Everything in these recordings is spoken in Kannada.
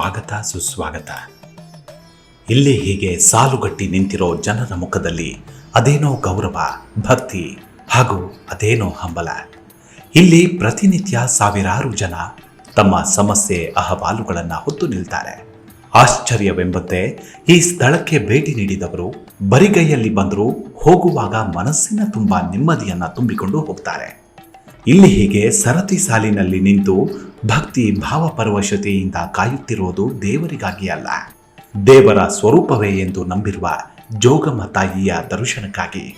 ಸ್ವಾಗತ ಸುಸ್ವಾಗತ. ಇಲ್ಲಿ ಹೀಗೆ ಸಾಲುಗಟ್ಟಿ ನಿಂತಿರೋ ಜನರ ಮುಖದಲ್ಲಿ ಅದೇನೋ ಗೌರವ, ಭಕ್ತಿ ಹಾಗೂ ಅದೇನೋ ಹಂಬಲ. ಇಲ್ಲಿ ಪ್ರತಿನಿತ್ಯ ಸಾವಿರಾರು ಜನ ತಮ್ಮ ಸಮಸ್ಯೆ, ಅಹವಾಲುಗಳನ್ನು ಹೊತ್ತು ನಿಲ್ತಾರೆ. ಆಶ್ಚರ್ಯವೆಂಬಂತೆ ಈ ಸ್ಥಳಕ್ಕೆ ಭೇಟಿ ನೀಡಿದವರು ಬರಿಗೈಯಲ್ಲಿ ಬಂದರೂ ಹೋಗುವಾಗ ಮನಸ್ಸಿನ ತುಂಬ ನೆಮ್ಮದಿಯನ್ನ ತುಂಬಿಕೊಂಡು ಹೋಗ್ತಾರೆ. ಇಲ್ಲಿ ಹೀಗೆ ಸರತಿ ಸಾಲಿನಲ್ಲಿ ನಿಂತು ಭಕ್ತಿ ಭಾವಪರವಶತೆಯಿಂದ ಕಾಯುತ್ತಿರುವುದು ದೇವರಿಗಾಗಿ ಅಲ್ಲ. ದೇವರ ಸ್ವರೂಪವೇ ಎಂದು ನಂಬಿರುವ ಜೋಗಮ್ಮ ತಾಯಿಯ ದರ್ಶನಕ್ಕಾಗಿ.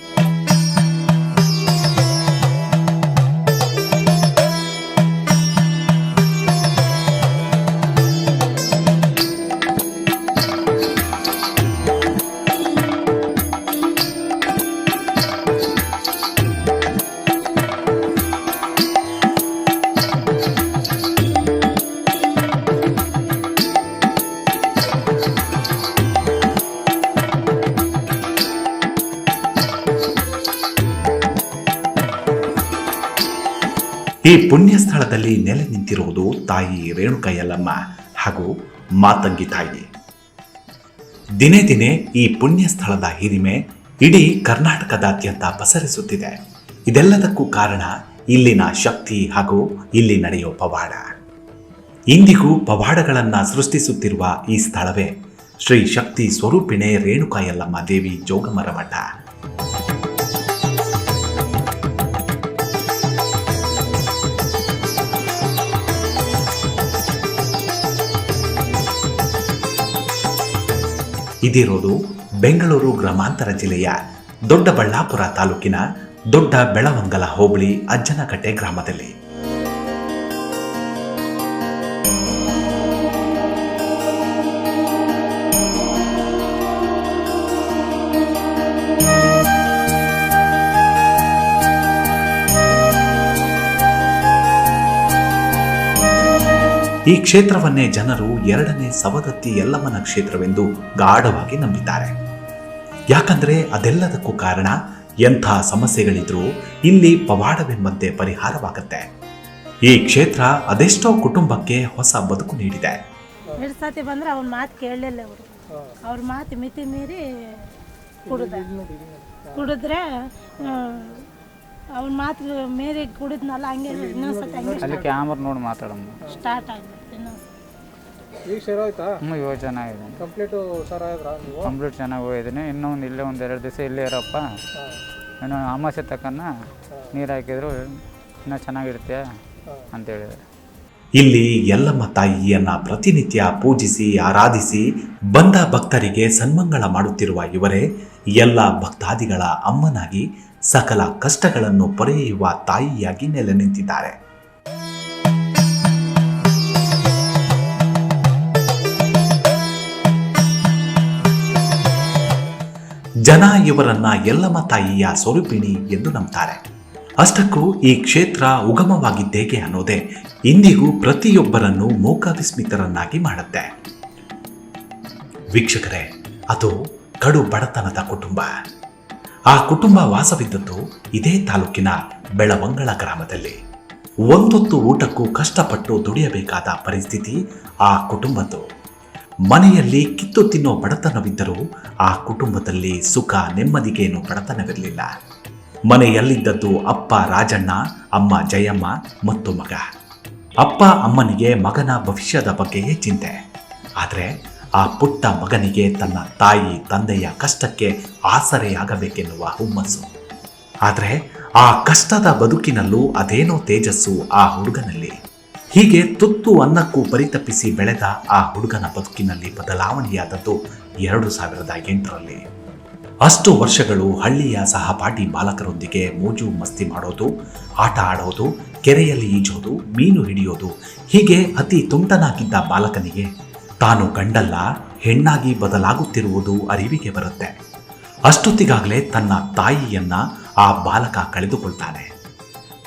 ಈ ಪುಣ್ಯ ಸ್ಥಳದಲ್ಲಿ ನೆಲೆ ನಿಂತಿರುವುದು ತಾಯಿ ರೇಣುಕಯ್ಯಲಮ್ಮ ಹಾಗೂ ಮಾತಂಗಿ ತಾಯಿ. ದಿನೇ ದಿನೇ ಈ ಪುಣ್ಯ ಸ್ಥಳದ ಹಿರಿಮೆ ಇಡೀ ಕರ್ನಾಟಕದಾದ್ಯಂತ ಪಸರಿಸುತ್ತಿದೆ. ಇದೆಲ್ಲದಕ್ಕೂ ಕಾರಣ ಇಲ್ಲಿನ ಶಕ್ತಿ ಹಾಗೂ ಇಲ್ಲಿ ನಡೆಯೋ ಪವಾಡ. ಇಂದಿಗೂ ಪವಾಡಗಳನ್ನು ಸೃಷ್ಟಿಸುತ್ತಿರುವ ಈ ಸ್ಥಳವೇ ಶ್ರೀ ಶಕ್ತಿ ಸ್ವರೂಪಿಣೆ ರೇಣುಕಾಯಲ್ಲಮ್ಮ ದೇವಿ ಜೋಗಮರ ಮಠ ಇದಿರೋದು ಬೆಂಗಳೂರು ಗ್ರಾಮಾಂತರ ಜಿಲ್ಲೆಯ ದೊಡ್ಡಬಳ್ಳಾಪುರ ತಾಲೂಕಿನ ದೊಡ್ಡ ಬೆಳವಂಗಲ ಹೋಬಳಿ ಅಜ್ಜನಕಟ್ಟೆ ಗ್ರಾಮದಲ್ಲಿ. ಈ ಕ್ಷೇತ್ರವನ್ನೇ ಜನರು ಎರಡನೇ ಸವದತ್ತಿ ಯಲ್ಲಮ್ಮನ ಕ್ಷೇತ್ರವೆಂದು ಗಾಢವಾಗಿ ನಂಬಿದ್ದಾರೆ. ಯಾಕಂದ್ರೆ ಅದೆಲ್ಲದಕ್ಕೂ ಕಾರಣ ಎಂಥ ಸಮಸ್ಯೆಗಳಿದ್ರೂ ಇಲ್ಲಿ ಪವಾಡವೆಂಬಂತೆ ಪರಿಹಾರವಾಗುತ್ತೆ. ಈ ಕ್ಷೇತ್ರ ಅದೆಷ್ಟೋ ಕುಟುಂಬಕ್ಕೆ ಹೊಸ ಬದುಕು ನೀಡಿದೆ. ಬಂದ್ರೆ ಅವ್ನ ಮಾತು ಕೇಳಲಿಲ್ಲ ಅವರು ಅವ್ರ ಮಾತು ಮಿತಿ ಮೀರಿ ಕುಡ್ದ ಕುಡಿದ್ರೆ ಅವ್ನ ಮಾತು ಮೇರೆ ಕುಡಿದ್ನಲ್ಲ ಹಂಗೆ ಇನ್ನೊಂದ್ಸತಿ ಹಂಗೆ ಅಲ್ಲಿ ಕ್ಯಾಮ್ರ ನೋಡಿ ಮಾತಾಡಮ್ಮ. ಸ್ಟಾರ್ಟ್ ಆಗ್ಬಿಡ್ತು ಇನ್ನೊಂದ್ಸತಿ ಈಗ ಸರಿ ಆಯ್ತಾ? ಹ್ಞೂ ಇವಾಗ ಚೆನ್ನಾಗಿದೆ. ಕಂಪ್ಲೀಟು ಸರ್ ಆಯ್ತಾ ನೀವು? ಕಂಪ್ಲೀಟ್ ಚೆನ್ನಾಗಿ ಹೋಗಿದ್ದೀನಿ. ಇನ್ನೂ ಒಂದು ಇಲ್ಲೇ ಒಂದು ಎರಡು ದಿವಸ ಇಲ್ಲೇ ಇರಪ್ಪ. ಇನ್ನು ಅಮಾಸೆ ತಕ್ಕನ್ನ ನೀರು ಹಾಕಿದ್ರು ಇನ್ನೂ ಚೆನ್ನಾಗಿರುತ್ತೆ ಅಂತ ಹೇಳಿದ್ರು. ಇಲ್ಲಿ ಎಲ್ಲಮ್ಮ ತಾಯಿಯನ್ನ ಪ್ರತಿನಿತ್ಯ ಪೂಜಿಸಿ ಆರಾಧಿಸಿ ಬಂದ ಭಕ್ತರಿಗೆ ಸನ್ಮಂಗಳ ಮಾಡುತ್ತಿರುವ ಇವರೇ ಎಲ್ಲ ಭಕ್ತಾದಿಗಳ ಅಮ್ಮನಾಗಿ ಸಕಲ ಕಷ್ಟಗಳನ್ನು ಪೊರೆಯುವ ತಾಯಿಯಾಗಿ ನೆಲೆ ನಿಂತಿದ್ದಾರೆ. ಜನ ಇವರನ್ನ ಎಲ್ಲಮ್ಮ ತಾಯಿಯ ಸ್ವರೂಪಿಣಿ ಎಂದು ನಂಬ್ತಾರೆ. ಅಷ್ಟಕ್ಕೂ ಈ ಕ್ಷೇತ್ರ ಉಗಮವಾಗಿದ್ದೇಗೆ ಅನ್ನೋದೇ ಇಂದಿಗೂ ಪ್ರತಿಯೊಬ್ಬರನ್ನು ಮೂಕ ವಿಸ್ಮಿತರನ್ನಾಗಿ ಮಾಡುತ್ತೆ. ವೀಕ್ಷಕರೇ, ಅದು ಕಡು ಬಡತನದ ಕುಟುಂಬ. ಆ ಕುಟುಂಬ ವಾಸವಿದ್ದದ್ದು ಇದೇ ತಾಲೂಕಿನ ಬೆಳವಂಗಳ ಗ್ರಾಮದಲ್ಲಿ. ಒಂದೊತ್ತು ಊಟಕ್ಕೂ ಕಷ್ಟಪಟ್ಟು ದುಡಿಯಬೇಕಾದ ಪರಿಸ್ಥಿತಿ ಆ ಕುಟುಂಬದ್ದು. ಮನೆಯಲ್ಲಿ ಕಿತ್ತು ತಿನ್ನೋ ಬಡತನವಿದ್ದರೂ ಆ ಕುಟುಂಬದಲ್ಲಿ ಸುಖ, ನೆಮ್ಮದಿಗೇನು ಬಡತನವಿರಲಿಲ್ಲ. ಮನೆಯಲ್ಲಿದ್ದದ್ದು ಅಪ್ಪ ರಾಜಣ್ಣ, ಅಮ್ಮ ಜಯಮ್ಮ ಮತ್ತು ಮಗ. ಅಪ್ಪ ಅಮ್ಮನಿಗೆ ಮಗನ ಭವಿಷ್ಯದ ಬಗ್ಗೆಯೇ ಚಿಂತೆ. ಆದರೆ ಆ ಪುಟ್ಟ ಮಗನಿಗೆ ತನ್ನ ತಾಯಿ ತಂದೆಯ ಕಷ್ಟಕ್ಕೆ ಆಸರೆಯಾಗಬೇಕೆನ್ನುವ ಹುಮ್ಮಸ್ಸು. ಆದರೆ ಆ ಕಷ್ಟದ ಬದುಕಿನಲ್ಲೂ ಅದೇನೋ ತೇಜಸ್ಸು ಆ ಹುಡುಗನಲ್ಲಿ. ಹೀಗೆ ತುತ್ತು ಅನ್ನಕ್ಕೂ ಪರಿತಪಿಸಿ ಬೆಳೆದ ಆ ಹುಡುಗನ ಬದುಕಿನಲ್ಲಿ ಬದಲಾವಣೆಯಾದದ್ದು ಎರಡು ಸಾವಿರದ ಎಂಟರಲ್ಲಿ. ಅಷ್ಟು ವರ್ಷಗಳು ಹಳ್ಳಿಯ ಸಹಪಾಠಿ ಬಾಲಕರೊಂದಿಗೆ ಮೋಜು ಮಸ್ತಿ ಮಾಡೋದು, ಆಟ ಆಡೋದು, ಕೆರೆಯಲ್ಲಿ ಈಜೋದು, ಮೀನು ಹಿಡಿಯೋದು, ಹೀಗೆ ಅತಿ ತುಂಟನಾಗಿದ್ದ ಬಾಲಕನಿಗೆ ತಾನು ಗಂಡಲ್ಲ, ಹೆಣ್ಣಾಗಿ ಬದಲಾಗುತ್ತಿರುವುದು ಅರಿವಿಗೆ ಬರುತ್ತೆ. ಅಷ್ಟೊತ್ತಿಗಾಗಲೇ ತನ್ನ ತಾಯಿಯನ್ನ ಆ ಬಾಲಕ ಕಳೆದುಕೊಳ್ತಾನೆ.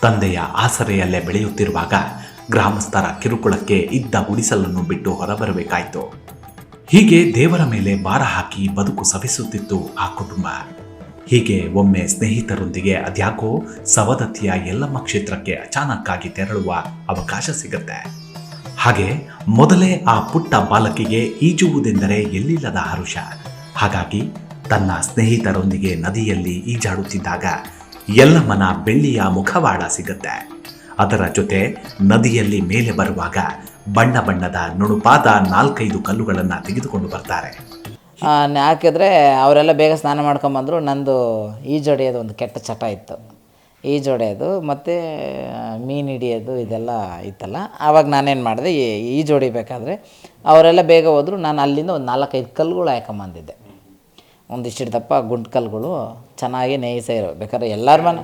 ತಂದೆಯ ಆಸರೆಯಲ್ಲೇ ಬೆಳೆಯುತ್ತಿರುವಾಗ ಗ್ರಾಮಸ್ಥರ ಕಿರುಕುಳಕ್ಕೆ ಇದ್ದ ಗುಡಿಸಲನ್ನು ಬಿಟ್ಟು ಹೊರಬರಬೇಕಾಯಿತು. ಹೀಗೆ ದೇವರ ಮೇಲೆ ಭಾರ ಹಾಕಿ ಬದುಕು ಸವಿಸುತ್ತಿತ್ತು ಆ ಕುಟುಂಬ. ಹೀಗೆ ಒಮ್ಮೆ ಸ್ನೇಹಿತರೊಂದಿಗೆ ಅದ್ಯಾಕೋ ಸವದತ್ತಿಯ ಎಲ್ಲಮ್ಮ ಕ್ಷೇತ್ರಕ್ಕೆ ಅಚಾನಕ್ಕಾಗಿ ತೆರಳುವ ಅವಕಾಶ ಸಿಗುತ್ತೆ. ಹಾಗೆ ಮೊದಲೇ ಆ ಪುಟ್ಟ ಬಾಲಕಿಗೆ ಈಜುವುದೆಂದರೆ ಎಲ್ಲಿಲ್ಲದ ಹರುಷ. ಹಾಗಾಗಿ ತನ್ನ ಸ್ನೇಹಿತರೊಂದಿಗೆ ನದಿಯಲ್ಲಿ ಈಜಾಡುತ್ತಿದ್ದಾಗ ಎಲ್ಲಮ್ಮನ ಬೆಳ್ಳಿಯ ಮುಖವಾಡ ಸಿಗುತ್ತೆ. ಅದರ ಜೊತೆ ನದಿಯಲ್ಲಿ ಮೇಲೆ ಬರುವಾಗ ಬಣ್ಣ ಬಣ್ಣದ ನುಣುಪಾದ ನಾಲ್ಕೈದು ಕಲ್ಲುಗಳನ್ನು ತೆಗೆದುಕೊಂಡು ಬರ್ತಾರೆ. ಆ, ಹಾಕಿದ್ರೆ ಅವರೆಲ್ಲ ಬೇಗ ಸ್ನಾನ ಮಾಡ್ಕೊಂಬಂದರು ನಂದು ಈಜೊಡೆಯೋದು ಒಂದು ಕೆಟ್ಟ ಚಟ ಇತ್ತು. ಈಜೊಡೆಯೋದು ಮತ್ತು ಮೀನು ಹಿಡಿಯೋದು ಇದೆಲ್ಲ ಇತ್ತಲ್ಲ, ಆವಾಗ ನಾನೇನು ಮಾಡಿದೆ ಈಜು ಹೊಡಿಬೇಕಾದ್ರೆ ಅವರೆಲ್ಲ ಬೇಗ ಹೋದರು ನಾನು ಅಲ್ಲಿಂದ ಒಂದು ನಾಲ್ಕೈದು ಕಲ್ಲುಗಳು ಹಾಕೊಂಬಂದಿದ್ದೆ. ಒಂದಿಷ್ಟು ದಪ್ಪ ಗುಂಡು ಕಲ್ಲುಗಳು ಚೆನ್ನಾಗಿ ನೈಸ ಇರೋ ಬೇಕಾದ್ರೆ ಎಲ್ಲರ ಮನೆ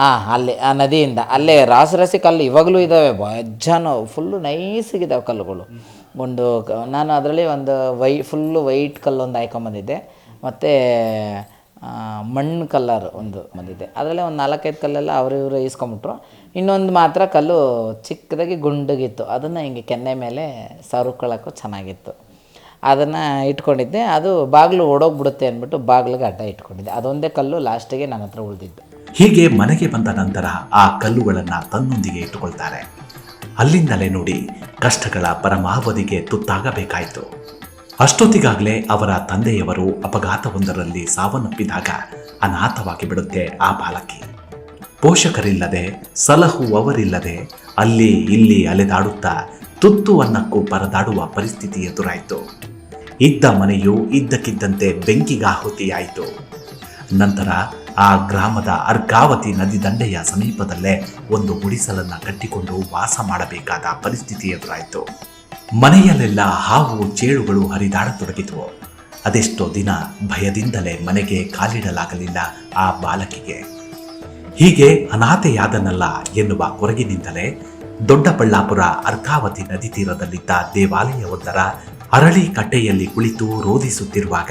ಹಾಂ ಅಲ್ಲಿ, ಆ ನದಿಯಿಂದ, ಅಲ್ಲೇ ರಾಸಿ ಕಲ್ಲು ಇವಾಗಲೂ ಇದ್ದಾವೆ ಬಜ್ಜಾನು ಫುಲ್ಲು ನೈಸಿಗಿದ್ದಾವೆ ಕಲ್ಲುಗಳು. ಗುಂಡು ನಾನು ಅದರಲ್ಲಿ ಒಂದು ವೈ ಫುಲ್ಲು ವೈಟ್ ಕಲ್ಲೊಂದು ಹಾಕೊಂಬಂದಿದ್ದೆ. ಮತ್ತು ಮಣ್ಣು ಕಲ್ಲರ್ ಒಂದು ಬಂದಿದೆ. ಅದರಲ್ಲೇ ಒಂದು ನಾಲ್ಕೈದು ಕಲ್ಲೆಲ್ಲ ಅವರು ಇವರು ಈಸ್ಕೊಂಬಿಟ್ರು. ಇನ್ನೊಂದು ಮಾತ್ರ ಕಲ್ಲು ಚಿಕ್ಕದಾಗಿ ಗುಂಡಗಿತ್ತು. ಅದನ್ನು ಹಿಂಗೆ ಕೆನ್ನೆ ಮೇಲೆ ಸರುಕೊಳ್ಳೋಕ್ಕೂ ಚೆನ್ನಾಗಿತ್ತು. ಅದನ್ನು ಇಟ್ಕೊಂಡಿದ್ದೆ. ಅದು ಬಾಗಿಲು ಓಡೋಗ್ಬಿಡುತ್ತೆ ಅಂದ್ಬಿಟ್ಟು ಬಾಗಿಲಿಗೆ ಅಡ್ಡ ಇಟ್ಕೊಂಡಿದ್ದೆ. ಅದೊಂದೇ ಕಲ್ಲು ಲಾಸ್ಟಿಗೆ ನನ್ನ ಹತ್ರ ಉಳಿದಿದ್ದು. ಹೀಗೆ ಮನೆಗೆ ಬಂದ ನಂತರ ಆ ಕಲ್ಲುಗಳನ್ನು ತನ್ನೊಂದಿಗೆ ಇಟ್ಟುಕೊಳ್ತಾರೆ. ಅಲ್ಲಿಂದಲೇ ನೋಡಿ ಕಷ್ಟಗಳ ಪರಮಾವಧಿಗೆ ತುತ್ತಾಗಬೇಕಾಯಿತು. ಅಷ್ಟೊತ್ತಿಗಾಗಲೇ ಅವರ ತಂದೆಯವರು ಅಪಘಾತವೊಂದರಲ್ಲಿ ಸಾವನ್ನಪ್ಪಿದಾಗ ಅನಾಥವಾಗಿ ಬಿಡುತ್ತೆ ಆ ಬಾಲಕಿ. ಪೋಷಕರಿಲ್ಲದೆ ಸಲಹುವವರಿಲ್ಲದೆ ಅಲ್ಲಿ ಇಲ್ಲಿ ಅಲೆದಾಡುತ್ತಾ ತುತ್ತು ಅನ್ನಕ್ಕೂ ಪರದಾಡುವ ಪರಿಸ್ಥಿತಿ ಎದುರಾಯಿತು. ಇದ್ದ ಮನೆಯು ಇದ್ದಕ್ಕಿದ್ದಂತೆ ಬೆಂಕಿಗಾಹುತಿಯಾಯಿತು. ನಂತರ ಆ ಗ್ರಾಮದ ಅರ್ಗಾವತಿ ನದಿ ದಂಡೆಯ ಸಮೀಪದಲ್ಲೇ ಒಂದು ಗುಡಿಸಲನ್ನು ಕಟ್ಟಿಕೊಂಡು ವಾಸ ಮಾಡಬೇಕಾದ ಪರಿಸ್ಥಿತಿ ಎದುರಾಯಿತು. ಮನೆಯಲ್ಲೆಲ್ಲ ಹಾವು ಚೇಳುಗಳು ಹರಿದಾಡತೊಡಗಿತು ಅದೆಷ್ಟೋ ದಿನ ಭಯದಿಂದಲೇ ಮನೆಗೆ ಕಾಲಿಡಲಾಗಲಿಲ್ಲ ಆ ಬಾಲಕಿಗೆ. ಹೀಗೆ ಅನಾಥೆಯಾದನಲ್ಲ ಎನ್ನುವ ಕೊರಗಿನಿಂದಲೇ ದೊಡ್ಡಬಳ್ಳಾಪುರ ಅರ್ಕಾವತಿ ನದಿ ತೀರದಲ್ಲಿದ್ದ ದೇವಾಲಯವೊಂದರ ಅರಳಿ ಕಟ್ಟೆಯಲ್ಲಿ ಕುಳಿತು ರೋಧಿಸುತ್ತಿರುವಾಗ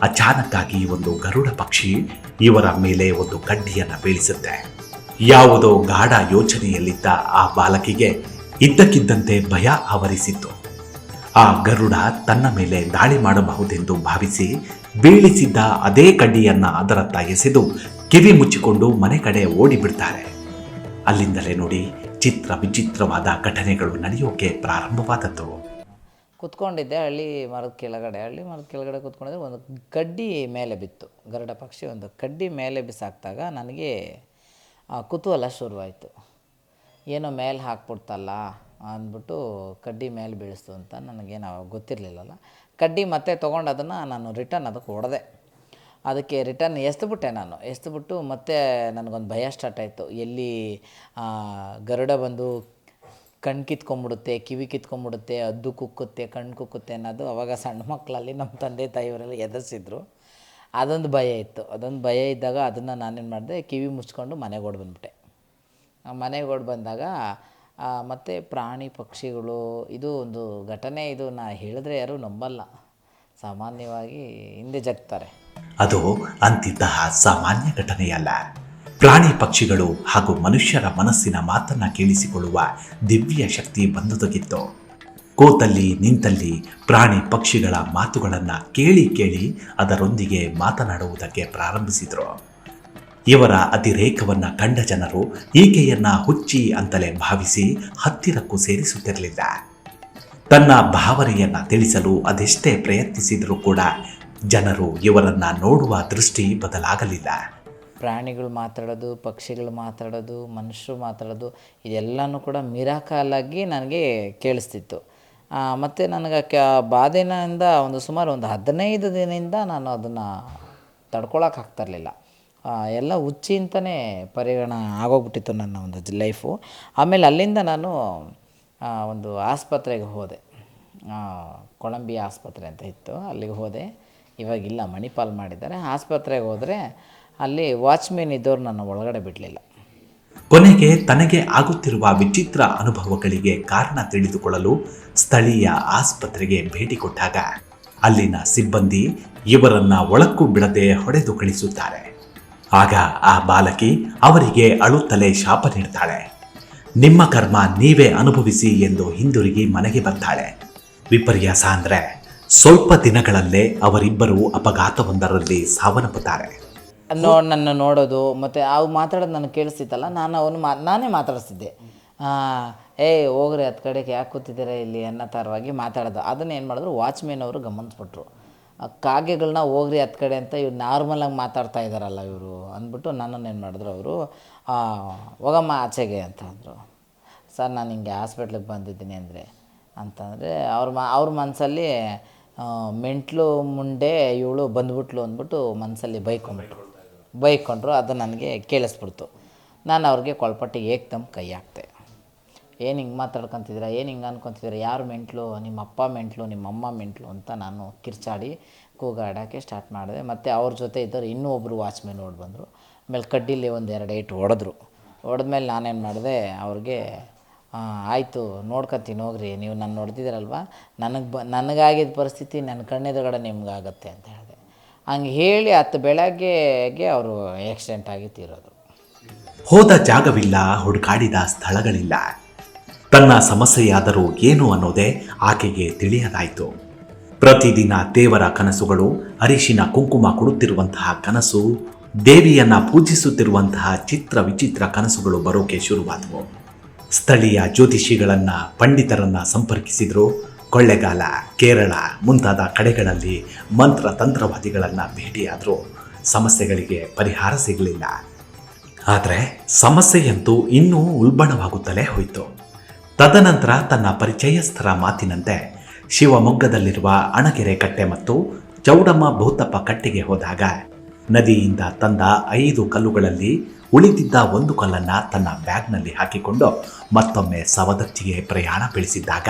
ಅಚಾನಕ್ಕಾಗಿ ಒಂದು ಗರುಡ ಪಕ್ಷಿ ಇವರ ಮೇಲೆ ಒಂದು ಕಡ್ಡಿಯನ್ನು ಬೀಳಿಸುತ್ತೆ. ಯಾವುದೋ ಗಾಢ ಯೋಚನೆಯಲ್ಲಿದ್ದ ಆ ಬಾಲಕಿಗೆ ಇದ್ದಕ್ಕಿದ್ದಂತೆ ಭಯ ಆವರಿಸಿತ್ತು ಆ ಗರುಡ ತನ್ನ ಮೇಲೆ ದಾಳಿ ಮಾಡಬಹುದೆಂದು ಭಾವಿಸಿ ಬೀಳಿಸಿದ್ದ ಅದೇ ಕಡ್ಡಿಯನ್ನ ಅದರತ್ತ ಎಸೆದು ಕಿವಿ ಮುಚ್ಚಿಕೊಂಡು ಮನೆ ಕಡೆ ಓಡಿಬಿಡ್ತಾರೆ. ಅಲ್ಲಿಂದಲೇ ನೋಡಿ ಚಿತ್ರ ವಿಚಿತ್ರವಾದ ಘಟನೆಗಳು ನಡೆಯೋಕೆ ಪ್ರಾರಂಭವಾದದ್ದು. ಕುತ್ಕೊಂಡಿದ್ದೆ ಹಳ್ಳಿ ಮರದ ಕೆಳಗಡೆ. ಹಳ್ಳಿ ಮರದ ಕೆಳಗಡೆ ಕುತ್ಕೊಂಡಿದ್ದೆ. ಒಂದು ಕಡ್ಡಿ ಮೇಲೆ ಬಿತ್ತು. ಗರುಡ ಪಕ್ಷಿ ಒಂದು ಕಡ್ಡಿ ಮೇಲೆ ಬಿಸಾಕ್ದಾಗ ನನಗೆ ಕುತೂಹಲ ಶುರುವಾಯಿತು. ಏನೋ ಮೇಲೆ ಹಾಕ್ಬಿಡ್ತಲ್ಲ ಅಂದ್ಬಿಟ್ಟು ಕಡ್ಡಿ ಮೇಲೆ ಬೀಳಿಸ್ತು ಅಂತ ನನಗೇನು ಅವಾಗ ಗೊತ್ತಿರಲಿಲ್ಲಲ್ಲ. ಕಡ್ಡಿ ಮತ್ತೆ ತೊಗೊಂಡು ಅದನ್ನು ನಾನು ರಿಟರ್ನ್ ಅದಕ್ಕೆ ಹೊಡೆದೆ. ಅದಕ್ಕೆ ರಿಟರ್ನ್ ಎಸ್ದುಬಿಟ್ಟೆ ನಾನು. ಎಸ್ದುಬಿಟ್ಟು ಮತ್ತೆ ನನಗೊಂದು ಭಯ ಸ್ಟಾರ್ಟ್ ಆಯಿತು. ಎಲ್ಲಿ ಗರುಡ ಬಂದು ಕಣ್ಣು ಕಿತ್ಕೊಂಡ್ಬಿಡುತ್ತೆ, ಕಿವಿ ಕಿತ್ಕೊಂಡ್ಬಿಡುತ್ತೆ ಅದ್ದು ಕುಕ್ಕುತ್ತೆ ಕಣ್ಣು ಕುಕ್ಕುತ್ತೆ ಅನ್ನೋದು ಅವಾಗ ಸಣ್ಣ ಮಕ್ಕಳಲ್ಲಿ ನಮ್ಮ ತಂದೆ ತಾಯಿಯವರೆಲ್ಲ ಎದುರಿಸಿದ್ರು. ಅದೊಂದು ಭಯ ಇತ್ತು. ಅದೊಂದು ಭಯ ಇದ್ದಾಗ ಅದನ್ನು ನಾನೇನು ಮಾಡಿದೆ, ಕಿವಿ ಮುಚ್ಕೊಂಡು ಮನೆಗೆ ಆ ಮನೆಗೆ ಬಂದಾಗ ಮತ್ತು ಪ್ರಾಣಿ ಪಕ್ಷಿಗಳು, ಇದು ಒಂದು ಘಟನೆ ಇದು ನಾ ಹೇಳಿದ್ರೆ ಯಾರೂ ನಂಬಲ್ಲ. ಸಾಮಾನ್ಯವಾಗಿ ಹಿಂದೆ ಜಗ್ತಾರೆ. ಅದು ಅಂತಿದ್ತಹ ಸಾಮಾನ್ಯ ಘಟನೆಯಲ್ಲ. ಪ್ರಾಣಿ ಪಕ್ಷಿಗಳು ಹಾಗೂ ಮನುಷ್ಯರ ಮನಸ್ಸಿನ ಮಾತನ್ನು ಕೇಳಿಸಿಕೊಳ್ಳುವ ದಿವ್ಯ ಶಕ್ತಿ ಬಂದುದಗಿತ್ತು. ಕೋತಲ್ಲಿ ನಿಂತಲ್ಲಿ ಪ್ರಾಣಿ ಪಕ್ಷಿಗಳ ಮಾತುಗಳನ್ನು ಕೇಳಿ ಕೇಳಿ ಅದರೊಂದಿಗೆ ಮಾತನಾಡುವುದಕ್ಕೆ ಪ್ರಾರಂಭಿಸಿದರು. ಇವರ ಅತಿರೇಕವನ್ನು ಕಂಡ ಜನರು, ಈಕೆಯನ್ನ ಹುಚ್ಚಿ ಅಂತಲೇ ಭಾವಿಸಿ ಹತ್ತಿರಕ್ಕೂ ಸೇರಿಸುತ್ತಿರಲಿಲ್ಲ. ತನ್ನ ಭಾವನೆಯನ್ನು ತಿಳಿಸಲು ಅದೆಷ್ಟೇ ಪ್ರಯತ್ನಿಸಿದರೂ ಕೂಡ ಜನರು ಇವರನ್ನ ನೋಡುವ ದೃಷ್ಟಿ ಬದಲಾಗಲಿಲ್ಲ. ಪ್ರಾಣಿಗಳು ಮಾತಾಡೋದು, ಪಕ್ಷಿಗಳು ಮಾತಾಡೋದು ಮನುಷ್ಯರು ಮಾತಾಡೋದು, ಇದೆಲ್ಲನೂ ಕೂಡ ಮಿರಾಕಲಾಗಿ ನನಗೆ ಕೇಳಿಸ್ತಿತ್ತು. ಮತ್ತು ನನಗೆ ಕ ಬಾಧೆನಿಂದ ಒಂದು ಸುಮಾರು ಒಂದು ಹದಿನೈದು ದಿನದಿಂದ ನಾನು ಅದನ್ನು ತಡ್ಕೊಳಕ್ಕೆ ಆಗ್ತಾಯಿರಲಿಲ್ಲ ಎಲ್ಲ ಹುಚ್ಚಿ ಅಂತಲೇ ಪರಿಗಣ ಆಗೋಗ್ಬಿಟ್ಟಿತ್ತು ನನ್ನ ಒಂದು ಲೈಫು. ಆಮೇಲೆ ಅಲ್ಲಿಂದ ನಾನು ಒಂದು ಆಸ್ಪತ್ರೆಗೆ ಹೋದೆ. ಕೊಲಂಬಿಯಾ ಆಸ್ಪತ್ರೆ ಅಂತ ಇತ್ತು. ಅಲ್ಲಿಗೆ ಹೋದೆ. ಇವಾಗಿಲ್ಲ ಮಣಿಪಾಲ್ ಮಾಡಿದ್ದಾರೆ. ಆಸ್ಪತ್ರೆಗೆ ಹೋದರೆ ಅಲ್ಲಿ ವಾಚ್ಮೆನ್ ಇದ್ದವ್ರು ನನ್ನ ಒಳಗಡೆ ಬಿಡಲಿಲ್ಲ. ಕೊನೆಗೆ ತನಗೆ ಆಗುತ್ತಿರುವ ವಿಚಿತ್ರ ಅನುಭವಗಳಿಗೆ ಕಾರಣ ತಿಳಿದುಕೊಳ್ಳಲು ಸ್ಥಳೀಯ ಆಸ್ಪತ್ರೆಗೆ ಭೇಟಿ ಕೊಟ್ಟಾಗ ಅಲ್ಲಿನ ಸಿಬ್ಬಂದಿ ಇವರನ್ನ ಒಳಕ್ಕೂ ಬಿಡದೆ ಹೊಡೆದು ಕಳಿಸುತ್ತಾರೆ. ಆಗ ಆ ಬಾಲಕಿ ಅವರಿಗೆ ಅಳುತ್ತಲೇ ಶಾಪ ನೀಡ್ತಾಳೆ. ನಿಮ್ಮ ಕರ್ಮ ನೀವೇ ಅನುಭವಿಸಿ ಎಂದು ಹಿಂದಿರುಗಿ ಮನೆಗೆ ಬರ್ತಾಳೆ. ವಿಪರ್ಯಾಸ ಅಂದ್ರೆ ಸ್ವಲ್ಪ ದಿನಗಳಲ್ಲೇ ಅವರಿಬ್ಬರು ಅಪಘಾತವೊಂದರಲ್ಲಿ ಸಾವನ್ನಪ್ಪುತ್ತಾರೆ. ನನ್ನ ನೋಡೋದು, ಮತ್ತು ಅವು ಮಾತಾಡೋದು ನನಗೆ ಕೇಳಿಸ್ತಿತ್ತಲ್ಲ, ನಾನು ಅವನು ಮಾ, ನಾನೇ ಮಾತಾಡಿಸ್ತಿದ್ದೆ. ಏಯ್ ಹೋಗ್ರಿ ಹತ್ತು ಕಡೆಗೆ, ಯಾಕೆ ಕೂತಿದ್ದೀರಾ ಇಲ್ಲಿ? ಅನ್ನೋ ಥರವಾಗಿ ಮಾತಾಡೋದು. ಅದನ್ನು ಏನು ಮಾಡಿದ್ರು ವಾಚ್ಮೆನ್ ಅವರು ಗಮನಿಸ್ಬಿಟ್ರು. ಆ ಕಾಗೆಗಳನ್ನ ಹೋಗ್ರಿ ಹತ್ತು ಕಡೆ ಅಂತ ಇವ್ರು ನಾರ್ಮಲಾಗಿ ಮಾತಾಡ್ತಾ ಇದ್ದಾರಲ್ಲ ಇವರು ಅಂದ್ಬಿಟ್ಟು ನನ್ನನ್ನು ಏನು ಮಾಡಿದ್ರು ಅವರು ಹೋಗಮ್ಮ ಆಚೆಗೆ ಅಂತ ಅಂದರು. ಸರ್, ನಾನು ಹಿಂಗೆ ಹಾಸ್ಪಿಟ್ಲಿಗೆ ಬಂದಿದ್ದೀನಿ ಅಂದರೆ, ಅಂತಂದರೆ ಅವ್ರ ಮ, ಅವ್ರ ಮನಸ್ಸಲ್ಲಿ ಮೆಂಟ್ಲು ಮುಂಡೆ ಇವಳು ಬಂದ್ಬಿಟ್ಲು ಅಂದ್ಬಿಟ್ಟು ಮನಸ್ಸಲ್ಲಿ ಬೈಕೊಂಡ್ಬಿಟ್ರು ಬೈಕೊಂಡ್ರು, ಅದು ನನಗೆ ಕೇಳಿಸ್ಬಿಡ್ತು. ನಾನು ಅವ್ರಿಗೆ ಕೊಳ್ಪಟ್ಟಿಗೆ ಏಕ್ದಮ್ ಕೈ ಹಾಕ್ತೆ ಏನು ಹಿಂಗೆ ಮಾತಾಡ್ಕೊತಿದ್ದೀರಾ ಏನು ಹಿಂಗೆ ಅನ್ಕೊತಿದ್ದೀರಾ ಯಾರು ಮೆಂಟ್ಲು, ನಿಮ್ಮ ಅಪ್ಪ ಮೆಂಟ್ಲು, ನಿಮ್ಮ ಅಮ್ಮ ಮೆಂಟ್ಲು ಅಂತ ನಾನು ಕಿರ್ಚಾಡಿ ಕೂಗಾಡೋಕ್ಕೆ ಸ್ಟಾರ್ಟ್ ಮಾಡಿದೆ. ಮತ್ತು ಅವ್ರ ಜೊತೆ ಇದ್ದವ್ರು ಇನ್ನೂ ಒಬ್ಬರು ವಾಚ್ಮೆನ್ ಓಡಿ ಬಂದರು. ಆಮೇಲೆ ಕಡ್ಡಿಲಿ ಒಂದು ಎರಡು ಏಟು ಹೊಡೆದ್ರು. ಹೊಡೆದ್ಮೇಲೆ ನಾನೇನು ಮಾಡಿದೆ, ಅವ್ರಿಗೆ ಆಯಿತು ನೋಡ್ಕೊತೀನಿ ಹೋಗ್ರಿ ನೀವು ನಾನು ನೋಡ್ತಿದ್ದೀರಲ್ವ ನನಗೆ ಬ ನನಗಾಗಿದ್ದ ಪರಿಸ್ಥಿತಿ ನನ್ನ ಕಣ್ಣೆದುರುಗಡೆ ಆಗುತ್ತೆ ಅಂತ ಹೇಳಿದೆ. ಹಂಗೆ ಹೇಳಿ ಹತ್ತು ಬೆಳಗ್ಗೆಗೆ ಅವರು ಆಕ್ಸಿಡೆಂಟ್ ಆಗಿ ತೀರೋದು. ಹೋದ ಜಾಗವಿಲ್ಲ, ಹುಡುಕಾಡಿದ ಸ್ಥಳಗಳಿಲ್ಲ. ತನ್ನ ಸಮಸ್ಯೆಯಾದರೂ ಏನು ಅನ್ನೋದೇ ಆಕೆಗೆ ತಿಳಿಯದಾಯಿತು. ಪ್ರತಿದಿನ ದೇವರ ಕನಸುಗಳು, ಅರಿಶಿನ ಕುಂಕುಮ ಕೊಡುತ್ತಿರುವಂತಹ ಕನಸು, ದೇವಿಯನ್ನ ಪೂಜಿಸುತ್ತಿರುವಂತಹ ಚಿತ್ರ ವಿಚಿತ್ರ ಕನಸುಗಳು ಬರೋಕೆ ಶುರುವಾದವು. ಸ್ಥಳೀಯ ಜ್ಯೋತಿಷಿಗಳನ್ನ, ಪಂಡಿತರನ್ನ ಸಂಪರ್ಕಿಸಿದ್ರು. ಕೊಳ್ಳೆಗಾಲ, ಕೇರಳ ಮುಂತಾದ ಕಡೆಗಳಲ್ಲಿ ಮಂತ್ರ ತಂತ್ರವಾದಿಗಳನ್ನ ಭೇಟಿಯಾದರೂ. ಸಮಸ್ಯೆಗಳಿಗೆ ಪರಿಹಾರ ಸಿಗಲಿಲ್ಲ. ಆದರೆ ಸಮಸ್ಯೆಯಂತೂ ಇನ್ನೂ ಉಲ್ಬಣವಾಗುತ್ತಲೇ ಹೋಯಿತು. ತದನಂತರ ತನ್ನ ಪರಿಚಯಸ್ಥರ ಮಾತಿನಂತೆ ಶಿವಮೊಗ್ಗದಲ್ಲಿರುವ ಅಣಗೆರೆ ಕಟ್ಟೆ ಮತ್ತು ಚೌಡಮ್ಮ ಭೂತಪ್ಪ ಕಟ್ಟೆಗೆ ಹೋದಾಗ ನದಿಯಿಂದ ತಂದ ಐದು ಕಲ್ಲುಗಳಲ್ಲಿ ಉಳಿದಿದ್ದ ಒಂದು ಕಲ್ಲನ್ನು ತನ್ನ ಬ್ಯಾಗ್ನಲ್ಲಿ ಹಾಕಿಕೊಂಡು ಮತ್ತೊಮ್ಮೆ ಸವದತ್ತಿಗೆ ಪ್ರಯಾಣ ಬೆಳೆಸಿದ್ದಾಗ